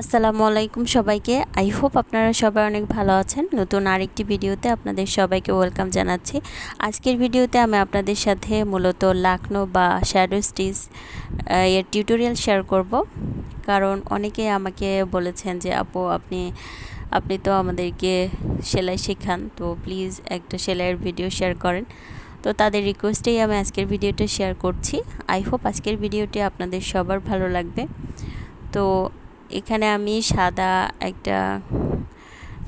আসসালামু আলাইকুম সবাইকে। আই হোপ আপনারা সবাই অনেক ভালো আছেন। নতুন আরেকটি ভিডিওতে আপনাদের সবাইকে ওয়েলকাম জানাচ্ছি। আজকের ভিডিওতে আমি আপনাদের সাথে মূলত লাকনো বা শ্যাডো স্টিচ এর টিউটোরিয়াল শেয়ার করব। কারণ অনেকে আমাকে বলেছেন যে, আপু, আপনি আপনি তো আমাদেরকে সেলাই শেখান, তো প্লিজ একটা সেলাইয়ের ভিডিও শেয়ার করেন। তো তাদের রিকোয়েস্টেই আমি আজকের ভিডিওটা শেয়ার করছি। আই হোপ আজকের ভিডিওটি আপনাদের সবার ভালো লাগবে। তো এখানে আমি সাদা একটা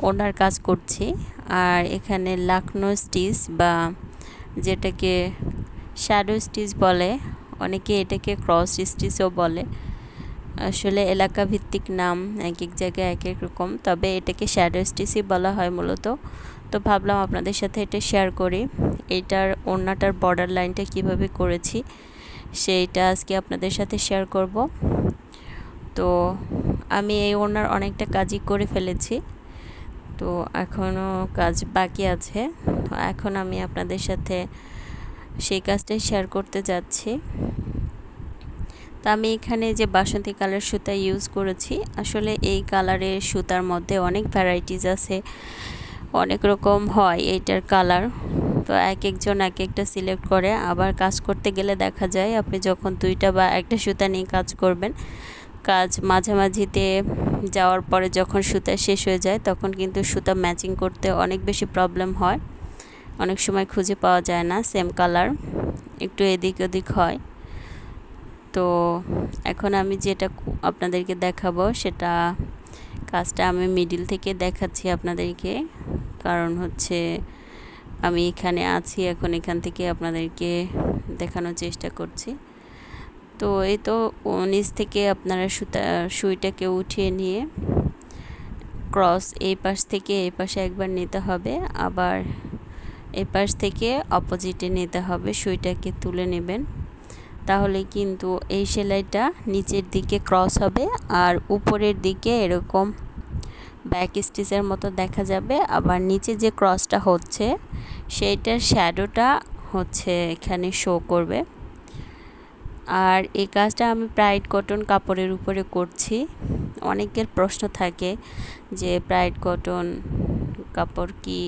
ওনার কাজ করছি। আর এখানে লাকনো স্টিচ বা যেটাকে শ্যাডো স্টিচ বলে, অনেকে এটাকে ক্রস স্টিচও বলে। আসলে এলাকা ভিত্তিক নাম এক এক জায়গায় এক এক রকম, তবে এটাকে শ্যাডো স্টিচই বলা হয় মূলত। তো ভাবলাম আপনাদের সাথে এটা শেয়ার করি। এটার ওড়নাটার বর্ডার লাইনটা কীভাবে করেছি, সেইটা আজকে আপনাদের সাথে শেয়ার করব। তো আমি এই ওনার অনেকটা কাজই করে ফেলেছি। তো এখনও কাজ বাকি আছে। তো এখন আমি আপনাদের সাথে সেই কাজটাই শেয়ার করতে যাচ্ছি। তো আমি এখানে যে বাসন্তী কালার সুতা ইউজ করেছি, আসলে এই কালারের সুতার মধ্যে অনেক ভ্যারাইটিস আছে। অনেক রকম হয় এইটার কালার। তো এক একজন এক একটা সিলেক্ট করে। আবার কাজ করতে গেলে দেখা যায় আপনি যখন দুইটা বা একটা সুতা নিয়ে কাজ করবেন কাজ মাঝামাঝিতে যাওয়ার পরে যখন সুতা শেষ হয়ে যায়, তখন কিন্তু সুতা ম্যাচিং করতে অনেক বেশি প্রবলেম হয়। অনেক সময় খুঁজে পাওয়া যায় না সেম কালার একটু এদিক ওদিক হয়। তো এখন আমি যেটা আপনাদেরকে দেখাবো, সেটা কাজটা আমি মিডিল থেকে দেখাচ্ছি আপনাদেরকে। কারণ হচ্ছে আমি এখানে আছি, এখন এখান থেকে আপনাদেরকে দেখানোর চেষ্টা করছি। তো এই তো নিচ থেকে আপনারা সুতা, সুইটাকে উঠিয়ে নিয়ে ক্রস এই পাশ থেকে এই পাশে একবার নিতে হবে। আবার এই পাশ থেকে অপোজিটে নিতে হবে, সুইটাকে তুলে নেবেন। তাহলে কিন্তু এই সেলাইটা নিচের দিকে ক্রস হবে আর উপরের দিকে এরকম ব্যাক স্টিচের মতো দেখা যাবে। আবার নিচে যে ক্রসটা হচ্ছে, সেইটার শ্যাডোটা হচ্ছে এখানে শো করবে। আর এই কাজটা আমি প্রাইড কটন কাপড়ের উপরে করছি। অনেকের প্রশ্ন থাকে যে প্রাইড কটন কাপড় কি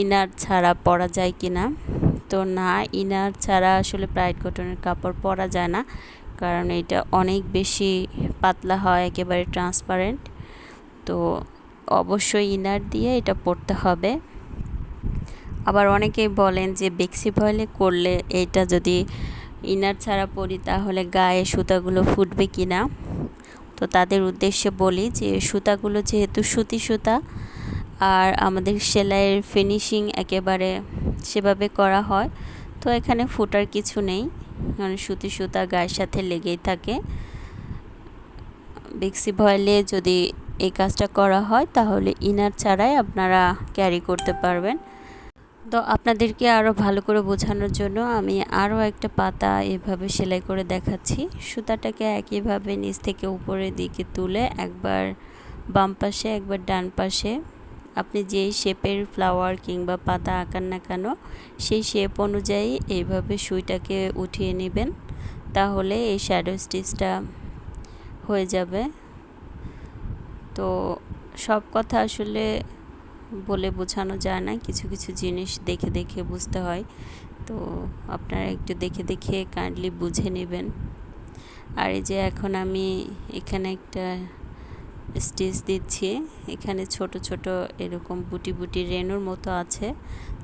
ইনার ছাড়া পরা যায় কি না? তো না ইনার ছাড়া আসলে প্রাইড কটনের কাপড় পরা যায় না। কারণ এটা অনেক বেশি পাতলা হয়, একেবারে ট্রান্সপারেন্ট তো অবশ্যই ইনার দিয়ে এটা পরতে হবে। আবার অনেকেই বলেন যে বেক্সি ভয়েলে করলে এটা যদি ইনার ছাড়া পরি তাহলে গায়ে সুতাগুলো ফুটবে কি না? তো তাদের উদ্দেশ্যে বলি যে সুতাগুলো যেহেতু সুতি সুতা, আর আমাদের সেলাইয়ের ফিনিশিং একেবারে সেভাবে করা হয়, তো এখানে ফুটার কিছু নেই। মানে সুতি সুতা গায়ের সাথে লেগেই থাকে। বেক্সি ভয়েলে যদি এই কাজটা করা হয়, তাহলে ইনার ছাড়াই আপনারা ক্যারি করতে পারবেন। তো আপনাদেরকে আরও ভালো করে বোঝানোর জন্য আমি আরও একটা পাতা এভাবে সেলাই করে দেখাচ্ছি। সুতাটাকে একইভাবে নিচ থেকে উপরের দিকে তুলে একবার বাম পাশে, একবার ডান পাশে। আপনি যেই শেপের ফ্লাওয়ার কিংবা পাতা আঁকান না কেন, সেই শেপ অনুযায়ী এইভাবে সুইটাকে উঠিয়ে নেবেন। তাহলে এই শ্যাডো স্টিচটা হয়ে যাবে। তো সব কথা আসলে বলে বোঝানো যায় না, কিছু কিছু জিনিস দেখে দেখে বুঝতে হয়। তো আপনারা একটু দেখে দেখে কাইন্ডলি বুঝে নেবেন। আর এই যে এখন আমি এখানে একটা স্টিচ দিচ্ছি, এখানে ছোট ছোট এরকম বুটি বুটি রেনুর মতো আছে।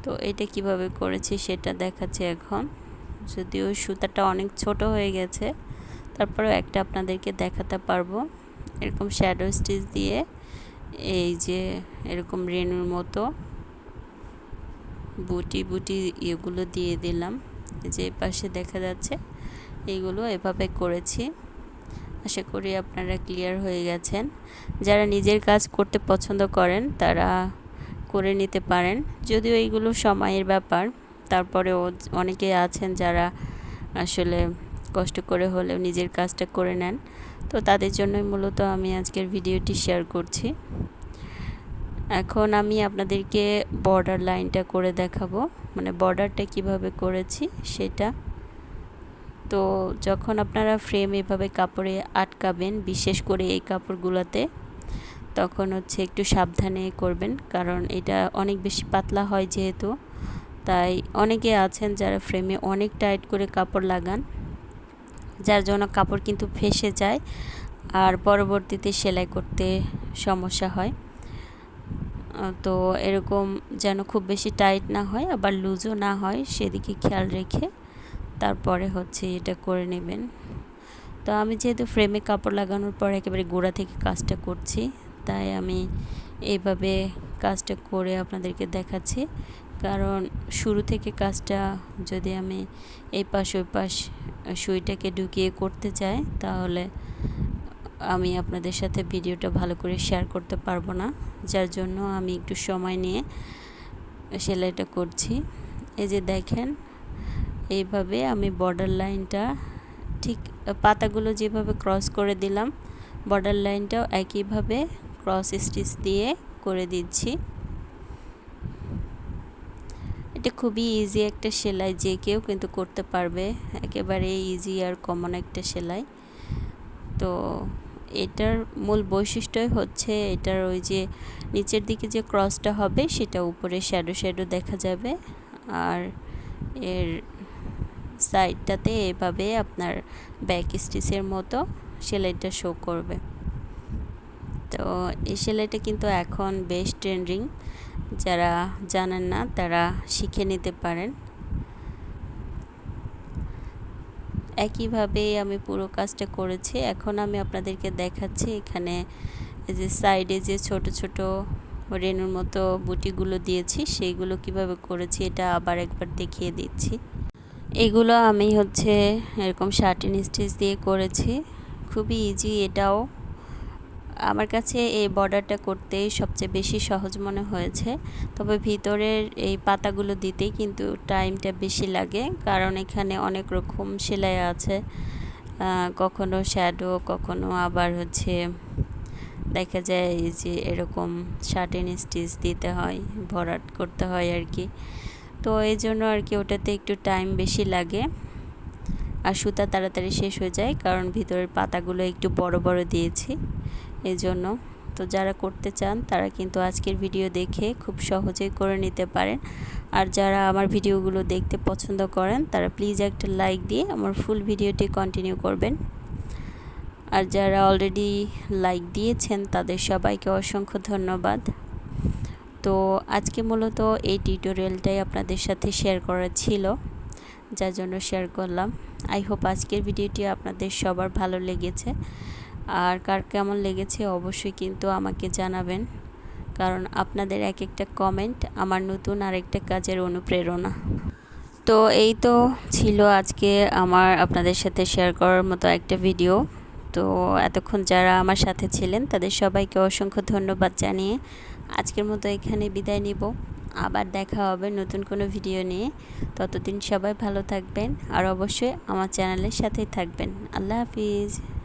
তো এটা কীভাবে করেছি সেটা দেখাচ্ছি এখন। যদিও সুতাটা অনেক ছোট হয়ে গেছে, তারপরেও একটা আপনাদেরকে দেখাতে পারব। এরকম শ্যাডো স্টিচ দিয়ে এই যে এরকম রেনুর মতো বুটি বুটি এগুলো দিয়ে দিলাম। যে পাশে দেখা যাচ্ছে এইগুলো এভাবে করেছি। আশা করি আপনারা ক্লিয়ার হয়ে গেছেন। যারা নিজের কাজ করতে পছন্দ করেন তারা করে নিতে পারেন। যদিও এইগুলো সময়ের ব্যাপার, তারপরেও অনেকে আছেন যারা আসলে কষ্ট করে হলেও নিজের কাজটা করে নেন। তো তাদের জন্যই মূলত আমি আজকের ভিডিওটি শেয়ার করছি। এখন আমি আপনাদেরকে বর্ডার লাইনটা করে দেখাবো। মানে বর্ডারটা কীভাবে করেছি সেটা। তো যখন আপনারা ফ্রেম এভাবে কাপড়ে আটকাবেন, বিশেষ করে এই কাপড়গুলোতে, তখন হচ্ছে একটু সাবধানে করবেন। কারণ এটা অনেক বেশি পাতলা হয় যেহেতু। তাই অনেকে আছেন যারা ফ্রেমে অনেক টাইট করে কাপড় লাগান। যার জন্য কাপড় কিন্তু ফেসে যায় আর পরবর্তীতে সেলাই করতে সমস্যা হয়। তো এরকম যেন খুব বেশি টাইট না হয়, আবার লুজও না হয়, সেদিকে খেয়াল রেখে তারপরে হচ্ছে এটা করে নেবেন। তো আমি যেহেতু ফ্রেমে কাপড় লাগানোর পর একেবারে গোড়া থেকে কাজটা করছি, তাই আমি এইভাবে কাজটা করে আপনাদেরকে দেখাচ্ছি। কারণ শুরু থেকে কাজটা যদি আমি এই পাশ ওই পাশ সুইটাকে ঢুকিয়ে করতে চাই, তাহলে আমি আপনাদের সাথে ভিডিওটা ভালো করে শেয়ার করতে পারব না। যার জন্য আমি একটু সময় নিয়ে সেলাইটা করছি। এই যে দেখেন, এইভাবে আমি বর্ডার লাইনটা ঠিক, পাতাগুলো যেভাবে ক্রস করে দিলাম বর্ডার লাইনটাও একইভাবে ক্রস স্টিচ দিয়ে করে দিচ্ছি। এটা খুবই ইজি একটা সেলাই, যে কেউ কিন্তু করতে পারবে। একেবারে ইজি আর কমন একটা সেলাই। তো এটার মূল বৈশিষ্ট্যই হচ্ছে এটার ওই যে নিচের দিকে যে ক্রসটা হবে, সেটা উপরে শ্যাডো শ্যাডো দেখা যাবে। আর এর সাইডটাতে এভাবে আপনার ব্যাক স্টিচের মতো সেলাইটা শো করবে। তো এই সেলাইটা কিন্তু এখন বেশ ট্রেন্ডিং যারা জানেন না, তারা শিখে নিতে পারেন। একইভাবে আমি পুরো কাজটা করেছি। এখন আমি আপনাদেরকে দেখাচ্ছি এখানে যে সাইডে যে ছোট ছোট রেনুর মতো বুটিগুলো দিয়েছি, সেইগুলো কীভাবে করেছি এটা আবার একবার দেখিয়ে দিচ্ছি। এগুলো আমি হচ্ছে এরকম শার্টিন স্টিচ দিয়ে করেছি। খুবই ইজি এটাও। আমার কাছে এই বর্ডারটা করতেই সবচেয়ে বেশি সহজ মনে হয়েছে। তবে ভিতরের এই পাতাগুলো দিতেই কিন্তু টাইমটা বেশি লাগে, কারণ এখানে অনেক রকম সেলাই আছে। কখনো শ্যাডো কখনো আবার হচ্ছে দেখা যায় যে এরকম শার্টেন স্টিচ দিতে হয় ভরাট করতে হয় আর কি। তো এই জন্য আর কি ওটাতে একটু টাইম বেশি লাগে আর সুতা তাড়াতাড়ি শেষ হয়ে যায়, কারণ ভিতরের পাতাগুলো একটু বড় বড় দিয়েছি। এই জন্য তো যারা করতে চান, তারা কিন্তু আজকের ভিডিও দেখে খুব সহজেই করে নিতে পারেন। আর যারা আমার ভিডিওগুলো দেখতে পছন্দ করেন, তারা প্লিজ একটা লাইক দিয়ে আমার ফুল ভিডিওটি কন্টিনিউ করবেন। আর যারা অলরেডি লাইক দিয়েছেন, তাদের সবাইকে অসংখ্য ধন্যবাদ। তো আজকে মূলত এই টিউটোরিয়ালটাই আপনাদের সাথে শেয়ার করা ছিল, যার জন্য শেয়ার করলাম। আই হোপ আজকের ভিডিওটি আপনাদের সবার ভালো লেগেছে। আর কার কেমন লেগেছে অবশ্যই কিন্তু আমাকে জানাবেন। কারণ আপনাদের এক একটা কমেন্ট আমার নতুন আরেকটা কাজের অনুপ্রেরণা। তো এই তো ছিল আজকে আমার আপনাদের সাথে শেয়ার করার মতো একটা ভিডিও তো এতক্ষণ যারা আমার সাথে ছিলেন, তাদের সবাইকে অসংখ্য ধন্যবাদ জানিয়ে আজকের মতো এখানে বিদায় নিব। আবার দেখা হবে নতুন কোনো ভিডিও নিয়ে। ততদিন সবাই ভালো থাকবেন আর অবশ্যই আমার চ্যানেলের সাথেই থাকবেন। আল্লাহ হাফিজ।